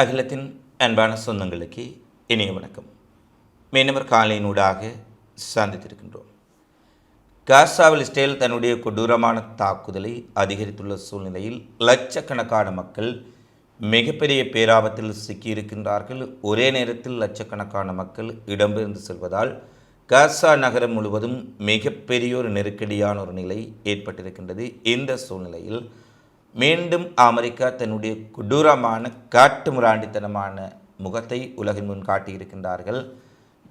அகிலத்தின் அன்பான சொந்தங்களுக்கு இனிய வணக்கம். மீனவர் காலையினூடாக சந்தித்திருக்கின்றோம். காசாவில் இஸ்ரேல் தன்னுடைய கொடூரமான தாக்குதலை அதிகரித்துள்ள சூழ்நிலையில் லட்சக்கணக்கான மக்கள் மிகப்பெரிய பேராபத்தில் சிக்கியிருக்கின்றார்கள். ஒரே நேரத்தில் லட்சக்கணக்கான மக்கள் இடம்பெயர்ந்து செல்வதால் காசா நகரம் முழுவதும் மிகப்பெரிய ஒரு நெருக்கடியான ஒரு நிலை ஏற்பட்டிருக்கின்றது. இந்த சூழ்நிலையில் மீண்டும் அமெரிக்கா தன்னுடைய கொடூரமான காட்டு முராண்டித்தனமான முகத்தை உலகின் முன் காட்டியிருக்கின்றார்கள்.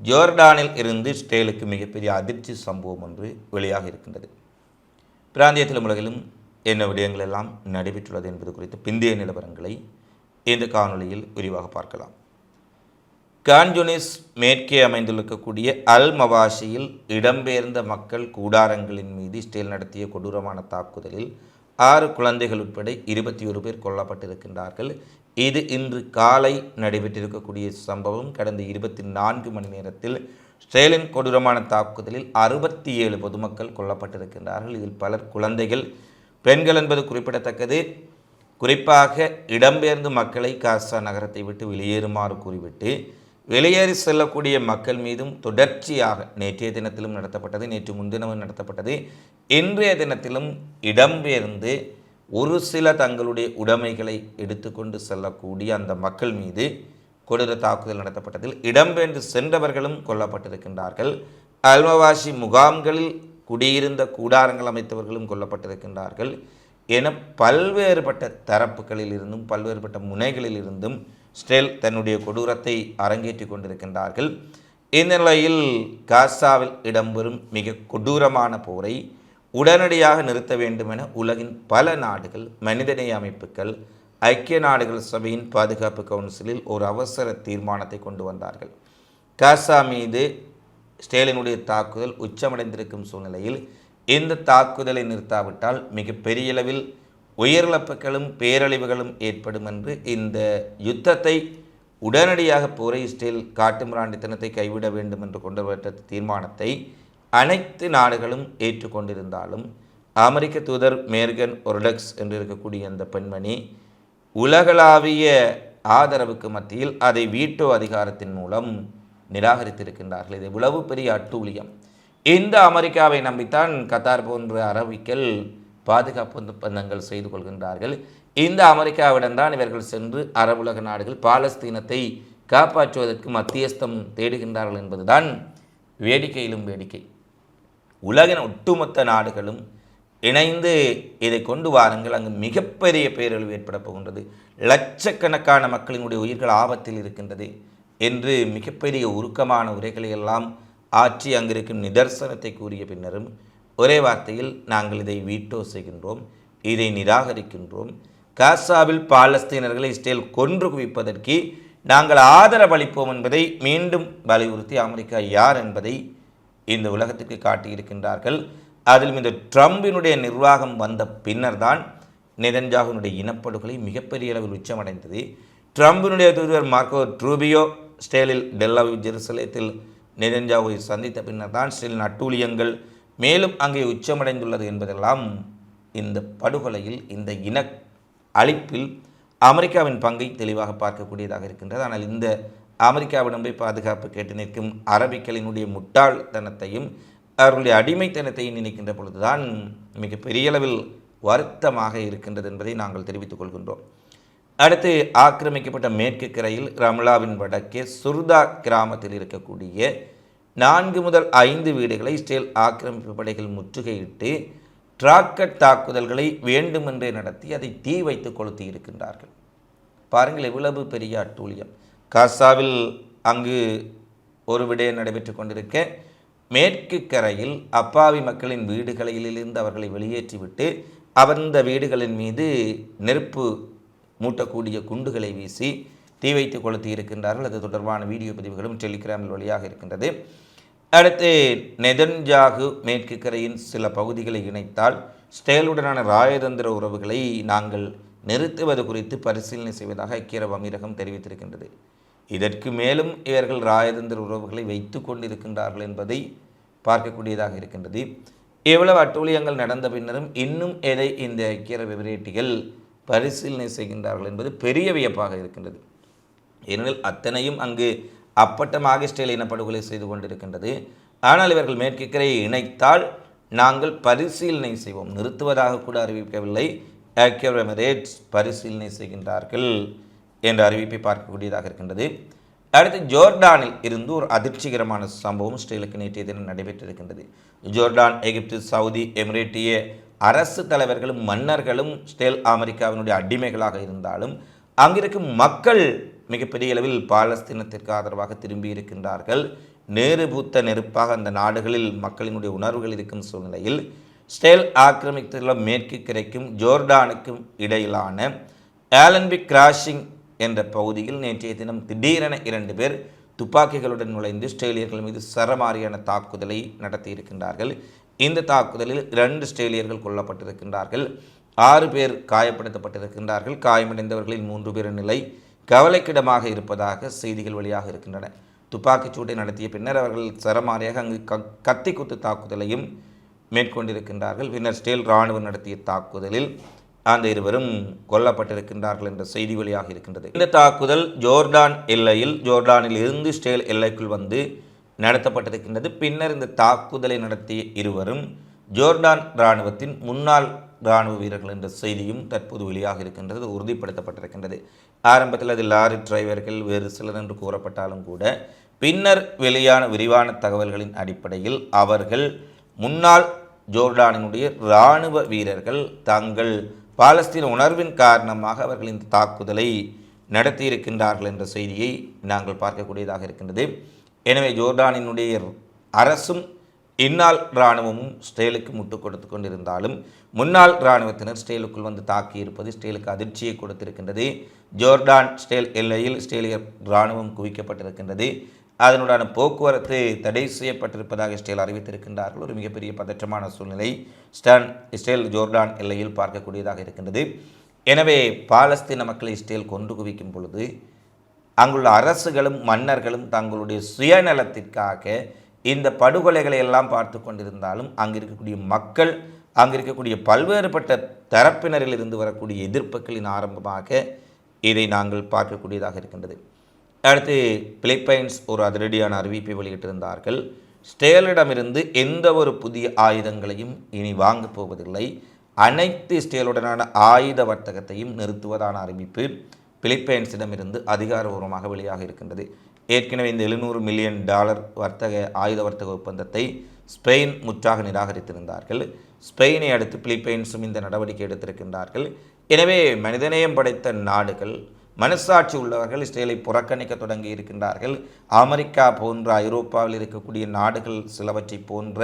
ஜோர்டானில் இருந்து இஸ்ரேலுக்கு மிகப்பெரிய அதிர்ச்சி சம்பவம் ஒன்று வெளியாக இருக்கின்றது. பிராந்தியத்திலும் உலகிலும் என்ன விடயங்கள் எல்லாம் நடைபெற்றுள்ளது என்பது குறித்து பிந்தைய நிலவரங்களை இந்த காணொலியில் விரிவாக பார்க்கலாம். கான்ஜுனிஸ் மேற்கே அமைந்திருக்கக்கூடிய அல் மவாஷியில் இடம்பெயர்ந்த மக்கள் கூடாரங்களின் மீது இஸ்ரேல் நடத்திய கொடூரமான தாக்குதலில் ஆறு குழந்தைகள் உட்பட இருபத்தி ஒரு பேர் கொல்லப்பட்டிருக்கின்றார்கள். இது இன்று காலை நடைபெற்றிருக்கக்கூடிய சம்பவம். கடந்த இருபத்தி நான்கு மணி நேரத்தில் இஸ்ரேலின் கொடூரமான தாக்குதலில் அறுபத்தி ஏழு பொதுமக்கள் கொல்லப்பட்டிருக்கின்றார்கள். இதில் பலர் குழந்தைகள் பெண்கள் என்பது குறிப்பிடத்தக்கது. குறிப்பாக இடம்பெயர்ந்து மக்களை காசா நகரத்தை விட்டு வெளியேறுமாறு கூறிவிட்டு வெளியேறி செல்லக்கூடிய மக்கள் மீதும் தொடர்ச்சியாக நேற்றைய தினத்திலும் நடத்தப்பட்டது நேற்று முன்தினமும் நடத்தப்பட்டது. இன்றைய தினத்திலும் இடம்பெயர்ந்து ஒரு சில தங்களுடைய உடைமைகளை எடுத்துக்கொண்டு செல்லக்கூடிய அந்த மக்கள் மீது கொடூர தாக்குதல் நடத்தப்பட்டதில் இடம்பெயர்ந்து சென்றவர்களும் கொல்லப்பட்டிருக்கின்றார்கள். அல்மவாசி முகாம்களில் குடியிருந்த கூடாரங்கள் அமைத்தவர்களும் கொல்லப்பட்டிருக்கின்றார்கள். என பல்வேறுபட்ட தரப்புகளில் இருந்தும் பல்வேறுபட்ட முனைகளில் இருந்தும் ஸ்டேல் தன்னுடைய கொடூரத்தை அரங்கேற்றிக் கொண்டிருக்கின்றார்கள். இந்த நிலையில் காசாவில் இடம்பெறும் மிக கொடூரமான போரை உடனடியாக நிறுத்த வேண்டும் என உலகின் பல நாடுகள் மனிதநேய அமைப்புகள் ஐக்கிய நாடுகள் சபையின் பாதுகாப்பு கவுன்சிலில் ஒரு அவசர தீர்மானத்தை கொண்டு வந்தார்கள். காசா மீது ஸ்டேலினுடைய தாக்குதல் உச்சமடைந்திருக்கும் சூழ்நிலையில் இந்த தாக்குதலை நிறுத்தாவிட்டால் மிக பெரிய அளவில் உயிரிழப்புகளும் பேரழிவுகளும் ஏற்படும் என்று இந்த யுத்தத்தை உடனடியாக போரை இஸ்ரேல் காட்டுமிராண்டித்தனத்தை கைவிட வேண்டும் என்று கொண்டுவட்ட தீர்மானத்தை அனைத்து நாடுகளும் ஏற்றுக்கொண்டிருந்தாலும் அமெரிக்க தூதர் மேர்கன் ஒர்டக்ஸ் என்று இருக்கக்கூடிய அந்த பெண்மணி உலகளாவிய ஆதரவுக்கு மத்தியில் அதை வீட்டோ அதிகாரத்தின் மூலம் நிராகரித்திருக்கின்றார்கள். இது இவ்வளவு பெரிய அட்டூழியம். இந்த அமெரிக்காவை நம்பித்தான் கத்தார் போன்ற அரபிக்கல் பாதுகாப்பு ஒப்பந்தங்கள் செய்து கொள்கின்றார்கள். இந்த அமெரிக்காவிடம்தான் இவர்கள் சென்று அரபுலக நாடுகள் பாலஸ்தீனத்தை காப்பாற்றுவதற்கு மத்தியஸ்தம் தேடுகின்றார்கள் என்பதுதான் வேடிக்கையிலும் வேடிக்கை. உலகின் ஒட்டுமொத்த நாடுகளும் இணைந்து இதை கொண்டு வாருங்கள். அங்கு மிகப்பெரிய பேரழிவு ஏற்பட போகின்றது. லட்சக்கணக்கான மக்களினுடைய உயிர்கள் ஆபத்தில் இருக்கின்றது என்று மிகப்பெரிய உருக்கமான உரைகளை எல்லாம் ஆற்றி அங்கிருக்கும் நிதர்சனத்தை கூறிய பின்னரும் ஒரே வார்த்தையில் நாங்கள் இதை வீட்டோ செய்கின்றோம் இதை நிராகரிக்கின்றோம். காசாவில் பாலஸ்தீனர்களை இஸ்ரேல் கொன்று குவிப்பதற்கு நாங்கள் ஆதரவளிப்போம் என்பதை மீண்டும் வலியுறுத்தி அமெரிக்கா யார் என்பதை இந்த உலகத்துக்கு காட்டியிருக்கின்றார்கள். அதிலும் இந்த ட்ரம்பினுடைய நிர்வாகம் வந்த பின்னர் தான் நெதன்ஜாகுனுடைய இனப்படுகொலை மிகப்பெரிய அளவில் உச்சமடைந்தது. ட்ரம்பினுடைய தூதுவர் மார்க்கோ ட்ரூபியோ ஸ்டேலில் டெல்லாவி ஜெருசலேத்தில் நெதன்ஜாவை சந்தித்த பின்னர் தான் ஸ்டேலின் அட்டூழியங்கள் மேலும் அங்கே உச்சமடைந்துள்ளது என்பதெல்லாம் இந்த படுகொலையில் இந்த இன அழிப்பில் அமெரிக்காவின் பங்கை தெளிவாக பார்க்கக்கூடியதாக இருக்கின்றது. ஆனால் இந்த அமெரிக்காவிடம் போய் பாதுகாப்பு கேட்டு நிற்கும் அரபிக்களினுடைய முட்டாள்தனத்தையும் அவர்களுடைய அடிமைத்தனத்தையும் நினைக்கின்ற பொழுதுதான் மிக பெரிய அளவில் வருத்தமாக இருக்கின்றது என்பதை நாங்கள் தெரிவித்துக் கொள்கின்றோம். அடுத்து ஆக்கிரமிக்கப்பட்ட மேற்கு கரையில் ரம்லாவின் வடக்கே சுர்தா கிராமத்தில் இருக்கக்கூடிய நான்கு முதல் ஐந்து வீடுகளை இஸ்ரேல் ஆக்கிரமிப்பு படைகள் முற்றுகையிட்டு டிராக்கட் தாக்குதல்களை வேண்டுமென்றே நடத்தி அதை தீ வைத்து கொளுத்தி இருக்கின்றார்கள். பாருங்கள் எவ்வளவு பெரிய அட்டூழியம். காசாவில் அங்கு ஒரு விடயம் நடைபெற்று கொண்டிருக்க மேற்கு கரையில் அப்பாவி மக்களின் வீடுகளிலிருந்து அவர்களை வெளியேற்றிவிட்டு அந்த வீடுகளின் மீது நெருப்பு மூட்டக்கூடிய குண்டுகளை வீசி தீ வைத்து கொளுத்தி இருக்கின்றார்கள். அது தொடர்பான வீடியோ பதிவுகளும் டெலிகிராமில் வழியாக இருக்கின்றது. அடுத்து நெதன்ஜாகு மேற்கு கரையின் சில பகுதிகளை இணைத்தால் ஸ்டேலுடனான ராயதந்திர உறவுகளை நாங்கள் நிறுத்துவது குறித்து பரிசீலனை செய்வதாக ஐக்கிய அரபு அமீரகம் தெரிவித்திருக்கின்றது. இதற்கு மேலும் இவர்கள் ராயதந்திர உறவுகளை வைத்து கொண்டிருக்கின்றார்கள் என்பதை பார்க்கக்கூடியதாக இருக்கின்றது. எவ்வளவு அட்டூழியங்கள் நடந்த பின்னரும் இன்னும் எதை இந்த ஐக்கிய அரபு எமிரேட்டிகள் பரிசீலனை செய்கின்றார்கள் என்பது பெரிய வியப்பாக இருக்கின்றது. ஏனெனில் அத்தனையும் அங்கு அப்பட்டமாக இஸ்ரேல் இனப்படுகொலை செய்து கொண்டிருக்கின்றது. ஆனால் இவர்கள் மேற்கிக்கரையை இணைத்தால் நாங்கள் பரிசீலனை செய்வோம். நிறுத்துவதாக கூட அறிவிக்கவில்லை. ஐக்கிய எமிரேட்ஸ் பரிசீலனை செய்கின்றார்கள் என்ற அறிவிப்பை பார்க்கக்கூடியதாக இருக்கின்றது. அடுத்து ஜோர்டானில் இருந்து ஒரு அதிர்ச்சிகரமான சம்பவம் இஸ்ரேலுக்கு நேற்றைய தினம் நடைபெற்றிருக்கின்றது. ஜோர்டான் எகிப்து சவுதி எமிரேட்டிய அரசு தலைவர்களும் மன்னர்களும் ஸ்டேல் அமெரிக்காவினுடைய அடிமைகளாக இருந்தாலும் அங்கிருக்கும் மக்கள் மிகப்பெரிய அளவில் பாலஸ்தீனத்திற்கு ஆதரவாக திரும்பி இருக்கின்றார்கள். நேரு பூத்த நெருப்பாக அந்த நாடுகளில் மக்களினுடைய உணர்வுகள் இருக்கும் சூழ்நிலையில் ஸ்டேல் ஆக்கிரமித்துள்ள மேற்கு கிரைக்கும் ஜோர்டானுக்கும் இடையிலான ஆலன்பி கிராஷிங் என்ற பகுதியில் நேற்றைய தினம் திடீரென இரண்டு பேர் துப்பாக்கிகளுடன் நுழைந்து ஸ்ட்ரேலியர்கள் மீது சரமாரியான தாக்குதலை நடத்தியிருக்கின்றார்கள். இந்த தாக்குதலில் இரண்டு ஸ்ட்ரேலியர்கள் கொல்லப்பட்டிருக்கின்றார்கள். ஆறு பேர் காயப்படுத்தப்பட்டிருக்கின்றார்கள். காயமடைந்தவர்களில் மூன்று பேர் நிலை கவலைக்கிடமாக இருப்பதாக செய்திகள் வெளியாக இருக்கின்றன. துப்பாக்கிச் சூட்டை நடத்திய பின்னர் அவர்கள் சரமாரியாக அங்கு க கத்தி குத்து தாக்குதலையும் மேற்கொண்டிருக்கின்றார்கள். பின்னர் ஸ்டேல் இராணுவம் நடத்திய தாக்குதலில் அந்த இருவரும் கொல்லப்பட்டிருக்கின்றார்கள் என்ற செய்தி வெளியாக இருக்கின்றது. இந்த தாக்குதல் ஜோர்டான் எல்லையில் ஜோர்டானில் இருந்து ஸ்டேல் எல்லைக்குள் வந்து நடத்தப்பட்டிருக்கின்றது. பின்னர் இந்த தாக்குதலை நடத்திய இருவரும் ஜோர்டான் இராணுவத்தின் முன்னாள் இராணுவ வீரர்கள் என்ற செய்தியும் தற்போது வெளியாக இருக்கின்றது உறுதிப்படுத்தப்பட்டிருக்கின்றது. ஆரம்பத்தில் அது லாரி டிரைவர்கள் வேறு சிலர் என்று கூறப்பட்டாலும் கூட பின்னர் வெளியான விரிவான தகவல்களின் அடிப்படையில் அவர்கள் முன்னாள் ஜோர்டானினுடைய இராணுவ வீரர்கள் தங்கள் பாலஸ்தீன உணர்வின் காரணமாக அவர்கள் இந்த தாக்குதலை நடத்தியிருக்கின்றார்கள் என்ற செய்தியை நாங்கள் பார்க்கக்கூடியதாக இருக்கின்றது. எனவே ஜோர்டானினுடைய அரசும் இந்நாள் இராணுவமும் ஸ்டேலுக்கு முட்டு கொடுத்து கொண்டிருந்தாலும் முன்னாள் இராணுவத்தினர் ஸ்டேலுக்குள் வந்து தாக்கியிருப்பது ஸ்டேலுக்கு அதிர்ச்சியை கொடுத்திருக்கின்றது. ஜோர்டான் ஸ்டேல் எல்லையில் ஸ்டேலிய இராணுவம் குவிக்கப்பட்டிருக்கின்றது. அதனுடான போக்குவரத்து தடை செய்யப்பட்டிருப்பதாக இஸ்ரேல் அறிவித்திருக்கின்றார்கள். ஒரு மிகப்பெரிய பதற்றமான சூழ்நிலை ஸ்டான் இஸ்ரேல் ஜோர்டான் எல்லையில் பார்க்கக்கூடியதாக இருக்கின்றது. எனவே பாலஸ்தீன மக்களை இஸ்ரேல் கொண்டு குவிக்கும் பொழுது அங்குள்ள அரசுகளும் மன்னர்களும் தங்களுடைய சுயநலத்திற்காக இந்த படுகொலைகளை எல்லாம் பார்த்து கொண்டிருந்தாலும் அங்கே இருக்கக்கூடிய மக்கள் அங்கே இருக்கக்கூடிய பல்வேறுபட்ட தரப்பினரில் இருந்து வரக்கூடிய எதிர்ப்புகளின் ஆரம்பமாக இதை நாங்கள் பார்க்கக்கூடியதாக இருக்கின்றது. அடுத்து பிலிப்பைன்ஸ் ஒரு அதிரடியான அறிவிப்பை வெளியிட்டிருந்தார்கள். ஸ்டேலிடமிருந்து எந்த ஒரு புதிய ஆயுதங்களையும் இனி வாங்கப் போவதில்லை. அனைத்து ஸ்டேலுடனான ஆயுத வர்த்தகத்தையும் நிறுத்துவதான அறிவிப்பு பிலிப்பைன்ஸிடமிருந்து அதிகாரபூர்வமாக வெளியாக இருக்கின்றது. ஏற்கனவே இந்த எழுநூறு மில்லியன் டாலர் வர்த்தக ஆயுத வர்த்தக ஒப்பந்தத்தை ஸ்பெயின் முற்றாக நிராகரித்திருந்தார்கள். ஸ்பெயினை அடுத்து பிலிப்பைன்ஸும் இந்த நடவடிக்கை எடுத்திருக்கின்றார்கள். எனவே மனிதநேயம் படைத்த நாடுகள் மனசாட்சி உள்ளவர்கள் இஸ்ரேலை புறக்கணிக்க தொடங்கி இருக்கின்றார்கள். அமெரிக்கா போன்ற ஐரோப்பாவில் இருக்கக்கூடிய நாடுகள் சிலவற்றை போன்ற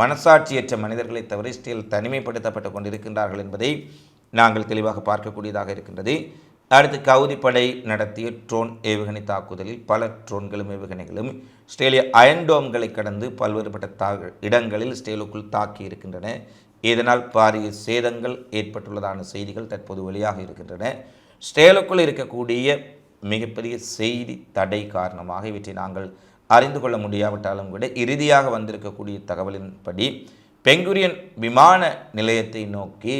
மனசாட்சியற்ற மனிதர்களை தவிர இஸ்ரேல் தனிமைப்படுத்தப்பட்டு கொண்டிருக்கின்றார்கள் என்பதை நாங்கள் தெளிவாக பார்க்கக்கூடியதாக இருக்கின்றது. அடுத்து கவுதிப்படை நடத்திய ட்ரோன் ஏவுகணை தாக்குதலில் பல ட்ரோன்களும் ஏவுகணைகளும் ஸ்ட்ரேலிய அயன்டோம்களை கடந்து பல்வேறுபட்ட தா இடங்களில் ஸ்டேலுக்குள் தாக்கி இருக்கின்றன. இதனால் பாரிய சேதங்கள் ஏற்பட்டுள்ளதான செய்திகள் தற்போது வெளியாக இருக்கின்றன. ஸ்டேலுக்குள் இருக்கக்கூடிய மிகப்பெரிய செய்தி தடை காரணமாக இவற்றை நாங்கள் அறிந்து கொள்ள முடியாவிட்டாலும் கூட இறுதியாக வந்திருக்கக்கூடிய தகவலின்படி பெங்குரியன் விமான நிலையத்தை நோக்கி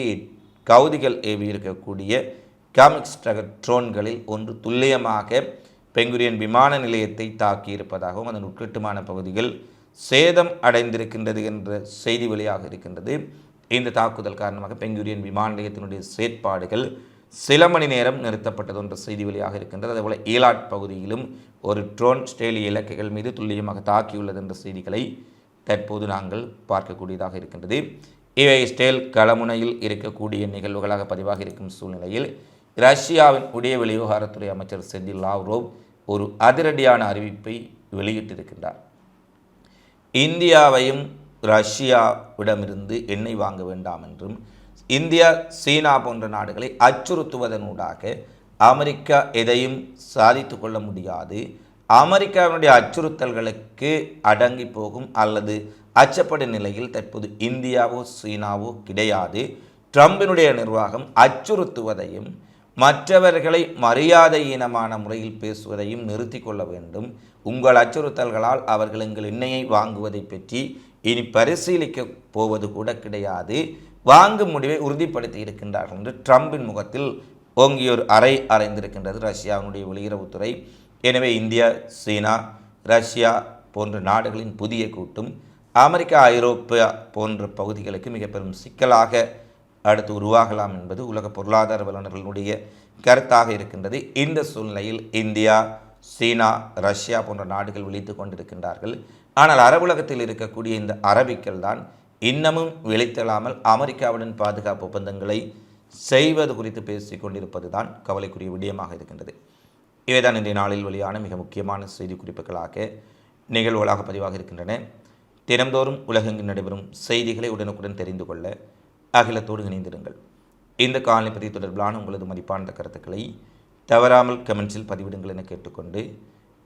கவுதிகள் ஏவி இருக்கக்கூடிய காமிக்ஸ் ட்ரோன்களில் ஒன்று துல்லியமாக பெங்குரியன் விமான நிலையத்தை தாக்கியிருப்பதாகவும் அதன் உட்கட்டுமான பகுதிகள் சேதம் அடைந்திருக்கின்றது என்ற செய்தி வெளியாக இருக்கின்றது. இந்த தாக்குதல் காரணமாக பெங்குரியன் விமான நிலையத்தினுடைய செயற்பாடுகள் சில மணி நேரம் நிறுத்தப்பட்டது என்ற செய்தி வெளியாக இருக்கின்றது. அதேபோல் ஈலாட் பகுதியிலும் ஒரு ட்ரோன் ஸ்டேலிய இலக்கைகள் மீது துல்லியமாக தாக்கியுள்ளது என்ற செய்திகளை தற்போது நாங்கள் பார்க்கக்கூடியதாக இருக்கின்றது. இவை ஸ்டேல் களமுனையில் இருக்கக்கூடிய நிகழ்வுகளாக பதிவாக இருக்கும் சூழ்நிலையில் ரஷ்யாவின் உடைய வெளிவிவகாரத்துறை அமைச்சர் செர்ஜி லாவ்ரோவ் ஒரு அதிரடியான அறிவிப்பை வெளியிட்டிருக்கின்றார். இந்தியாவையும் ரஷ்யாவிடமிருந்து எண்ணெய் வாங்க வேண்டாம் என்றும் இந்தியா சீனா போன்ற நாடுகளை அச்சுறுத்துவதனூடாக அமெரிக்கா எதையும் சாதித்து கொள்ள முடியாது. அமெரிக்காவினுடைய அச்சுறுத்தல்களுக்கு அடங்கி போகும் அல்லது அச்சப்படும் நிலையில் தற்போது இந்தியாவோ சீனாவோ கிடையாது. ட்ரம்பினுடைய நிர்வாகம் அச்சுறுத்துவதையும் மற்றவர்களை மரியாதையீனமான முறையில் பேசுவதையும் நிறுத்தி கொள்ள வேண்டும். உங்கள் அச்சுறுத்தல்களால் அவர்கள் எங்கள் எண்ணெயை வாங்குவதை பற்றி இனி பரிசீலிக்க போவது கூட கிடையாது. வாங்கும் முடிவை உறுதிப்படுத்தி இருக்கின்றார்கள் என்று ட்ரம்பின் முகத்தில் ஓங்கியோர் அறை அறைந்திருக்கின்றது. ரஷ்யாவினுடைய வெளியுறவுத்துறை. எனவே இந்தியா சீனா ரஷ்யா போன்ற நாடுகளின் புதிய கூட்டம் அமெரிக்கா ஐரோப்பியா போன்ற பகுதிகளுக்கு மிக பெரும் சிக்கலாக அடுத்து உருவாகலாம் என்பது உலக பொருளாதார வல்லுநர்களுடைய கருத்தாக இருக்கின்றது. இந்த சூழ்நிலையில் இந்தியா சீனா ரஷ்யா போன்ற நாடுகள் விழித்து கொண்டிருக்கின்றார்கள். ஆனால் அரபுலகத்தில் இருக்கக்கூடிய இந்த அரபிக்கள் தான் இன்னமும் விழித்தெழாமல் அமெரிக்காவுடன் பாதுகாப்பு ஒப்பந்தங்களை செய்வது குறித்து பேசிக் கொண்டிருப்பது தான் கவலைக்குரிய விடயமாக இருக்கின்றது. இவைதான் இன்றைய நாளில் வெளியான மிக முக்கியமான செய்தி குறிப்புகளாக நிகழ்வுகளாக பதிவாக இருக்கின்றன. தினந்தோறும் உலகெங்கு நடைபெறும் செய்திகளை உடனுக்குடன் தெரிந்து கொள்ள அகிலத்தோடு இணைந்திருங்கள். இந்த காலனி பதிவு தொடர்பிலான உங்களது மதிப்பான கருத்துக்களை தவறாமல் கமெண்ட்ஸில் பதிவிடுங்கள் என கேட்டுக்கொண்டு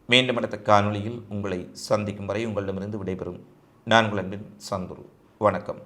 மீண்டும் அடுத்த காணொளியில் உங்களை சந்திக்கும் வரை உங்களிடமிருந்து விடைபெறும். நான் உங்கள் அன்பின் சந்துரு. வணக்கம்.